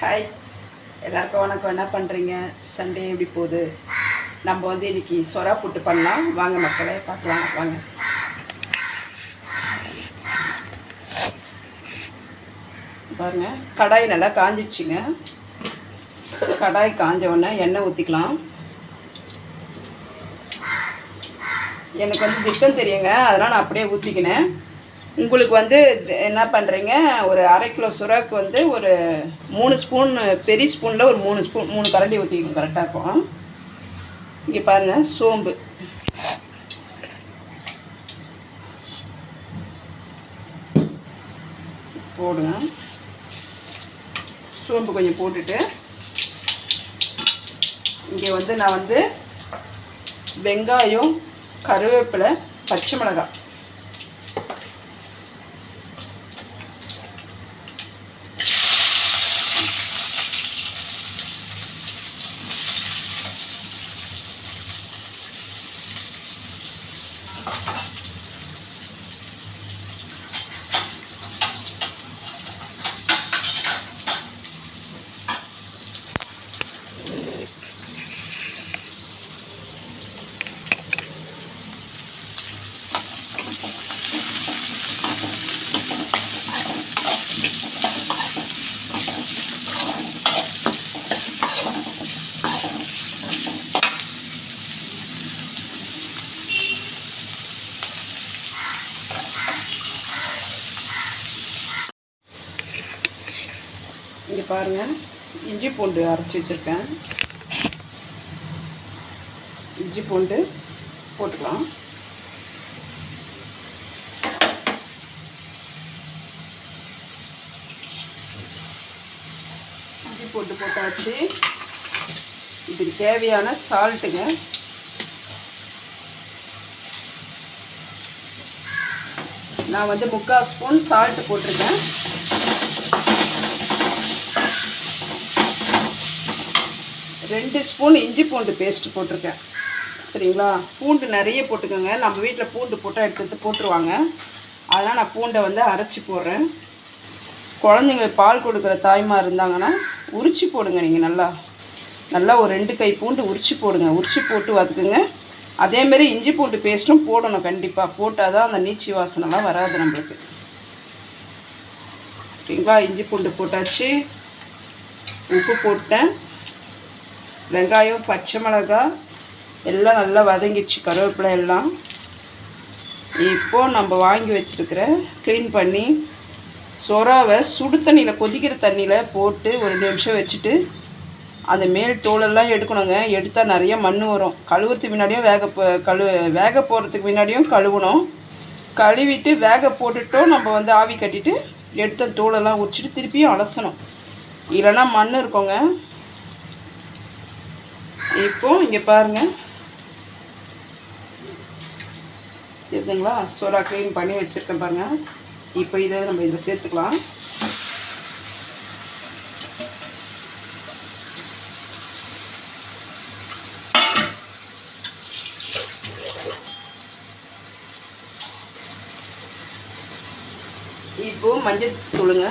Hi எல்லாருக்கும் வணக்கம். என்ன பண்ணுறீங்க சண்டே எப்படி போகுது? நம்ம வந்து இன்னைக்கு சொரா புட்டு பண்ணலாம். வாங்க மக்களே பார்க்கலாம். வாங்க. பாருங்க கடாய் நல்லா காஞ்சிடுச்சுங்க. கடாய் காஞ்ச உடனே எண்ணெய் ஊற்றிக்கலாம் எனக்கு வந்து திட்டம் தெரியுங்க. அதெல்லாம் நான் அப்படியே ஊற்றிக்கினேன் உங்களுக்கு வந்து என்ன பண்ணுறீங்க ஒரு அரை கிலோ சுறாக்கு வந்து ஒரு மூணு ஸ்பூன் பெரிய ஸ்பூனில் ஒரு மூணு ஸ்பூன் மூணு கரண்டி ஊற்றிக்கணும் கரெக்டாக இருக்கும். இங்கே பாருங்கள் சோம்பு. போடுங்க. சோம்பு கொஞ்சம் போட்டுட்டு இங்கே வந்து நான் வந்து வெங்காயம் கருவேப்பிலை பச்சை மிளகாய். பாருங்கள் இஞ்சி பூண்டு அரைச்சி வச்சுருக்கேன். இஞ்சி பூண்டு போட்டுக்கலாம். இஞ்சி பூண்டு போட்டாச்சு. இதுக்கு தேவையான சால்ட்டுங்க. நான் வந்து முக்கால் ஸ்பூன் சால்ட்டு போட்டிருக்கேன். ரெண்டு ஸ்பூன் இஞ்சி பூண்டு பேஸ்ட்டு போட்டிருக்கேன். சரிங்களா? பூண்டு நிறைய போட்டுக்கோங்க. நம்ம வீட்டில் பூண்டு போட்டால் எடுத்து எடுத்து போட்டுருவாங்க. அதனால் நான் பூண்டை வந்து அரைச்சி போடுறேன். குழந்தைங்களுக்கு பால் கொடுக்குற தாய்மார் இருந்தாங்கன்னா உரிச்சு போடுங்க நீங்கள் நல்லா. நல்லா ஒரு ரெண்டு கை பூண்டு உரிச்சு போடுங்க. உரிச்சு போட்டு வதக்குங்க. அதேமாரி இஞ்சி பூண்டு பேஸ்ட்டும் போடணும் கண்டிப்பாக போட்டால் தான் அந்த நீச்சி வாசனைலாம் வராது நம்மளுக்கு. ஓகேங்களா இஞ்சி பூண்டு போட்டாச்சு. உப்பு போட்டேன். வெங்காயம் பச்சை மிளகாய் எல்லாம் நல்லா வதங்கிடுச்சு கருவேப்பிலை எல்லாம். இப்போது நம்ம வாங்கி வச்சுருக்கிற க்ளீன் பண்ணி சொராவை சுடு தண்ணியில் கொதிக்கிற தண்ணியில் போட்டு ஒரு நிமிஷம் வச்சுட்டு அந்த மேல் தோலெல்லாம் எடுக்கணுங்க. எடுத்தால் நிறைய மண் வரும். கழுவுறதுக்கு முன்னாடியும் வேக போ கழு வேக போடுறதுக்கு முன்னாடியும் கழுவணும். கழுவிட்டு வேக போட்டுட்டோம் நம்ம வந்து ஆவி கட்டிட்டு எடுத்த தோலெல்லாம் உரிச்சிட்டு திருப்பியும் அலசணும். இல்லைன்னா மண் இருக்கோங்க. இப்போ இங்கே பாருங்க. இருக்குங்களா சோடா க்ளீன் பண்ணி வச்சுருக்கேன் பாருங்க. இப்போ இதை நம்ம இதில் சேர்த்துக்கலாம். இப்போ மஞ்சள் தூளுங்க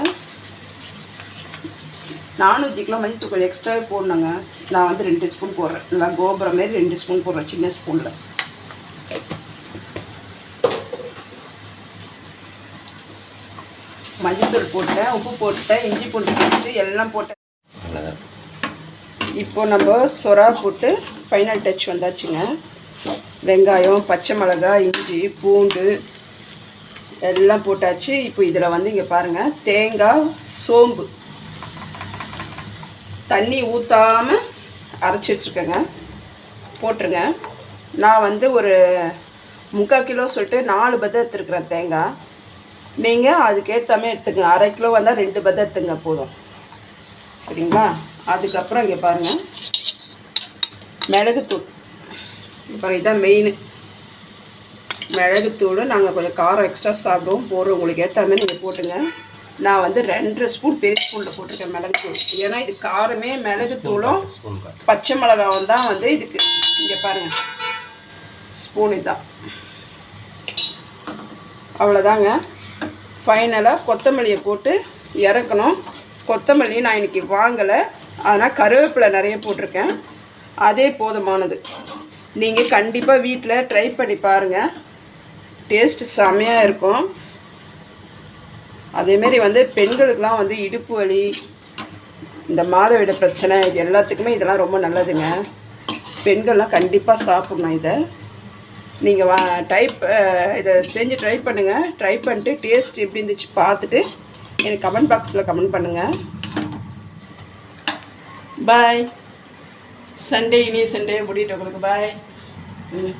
நானூற்றி கிலோ மஞ்சள் கொஞ்சம் எக்ஸ்ட்ராவே போடணுங்க. நான் வந்து ரெண்டு ஸ்பூன் போடுறேன். நல்லா கோபுரம் மாரி ரெண்டு ஸ்பூன் போடுறேன். சின்ன ஸ்பூனில் மஞ்சள் போட்டேன் உப்பு போட்டேன் இஞ்சி பூண்டு போட்டு எல்லாம் போட்டேன். இப்போ நம்ம சொரா போட்டு ஃபைனல் டச் வந்தாச்சுங்க. வெங்காயம் பச்சை மிளகாய் இஞ்சி பூண்டு எல்லாம் போட்டாச்சு. இப்போ இதில் வந்து இங்கே பாருங்கள் தேங்காய் சோம்பு. தண்ணி ஊற்றாமல் அரைச்சி வச்சுருக்கேங்க. போட்டுருங்க. நான் வந்து ஒரு முக்கால் கிலோ சொல்லிட்டு நாலு பதம் எடுத்துருக்குறேன் தேங்காய். நீங்கள் அதுக்கேற்றாமே எடுத்துக்கங்க அரை கிலோ வந்தால் ரெண்டு பதம் எடுத்துங்க போதும். சரிங்களா? அதுக்கப்புறம் இங்கே பாருங்கள் மிளகுத்தூள். இப்போ இதான் மெயின் மிளகுத்தூள் நாங்கள் கொஞ்சம் காரம் எக்ஸ்ட்ரா சாப்பிடுவோம். போடுறோம் உங்களுக்கு ஏற்ற மாதிரி நீங்கள் போட்டுங்க. நான் வந்து ரெண்டரை ஸ்பூன் பெரிய ஸ்பூனில் போட்டிருக்கேன் மிளகுத்தூள் ஏன்னா இது காரமே மிளகுத்தூளும் பச்சை மிளகாவும் தான் வந்து இதுக்கு. இங்கே பாருங்கள் ஸ்பூன் இதுதான் அவ்வளோதாங்க ஃபைனலாக கொத்தமல்லியை போட்டு இறக்கணும். கொத்தமல்லி நான் இன்றைக்கி வாங்கலை. ஆனால் கருவேப்பிலை நிறைய போட்டிருக்கேன். அதே போதுமானது. நீங்கள் கண்டிப்பாக வீட்டில் ட்ரை பண்ணி பாருங்கள் டேஸ்ட் செமையாக இருக்கும். அதேமாரி வந்து பெண்களுக்கெலாம் வந்து இடுப்பு வலி இந்த மாதவிட பிரச்சனை இது எல்லாத்துக்குமே இதெல்லாம் ரொம்ப நல்லதுங்க. பெண்கள்லாம் கண்டிப்பாக சாப்பிட்ணும் இதை. நீங்கள் வா டைப் இதை செஞ்சு ட்ரை பண்ணுங்கள் ட்ரை பண்ணிட்டு டேஸ்ட் எப்படி இருந்துச்சு பார்த்துட்டு எனக்கு கமெண்ட் பாக்ஸில் கமெண்ட் பண்ணுங்கள் பாய் சண்டே இனி சண்டே முடிட்டு உங்களுக்கு. பாய் ம்.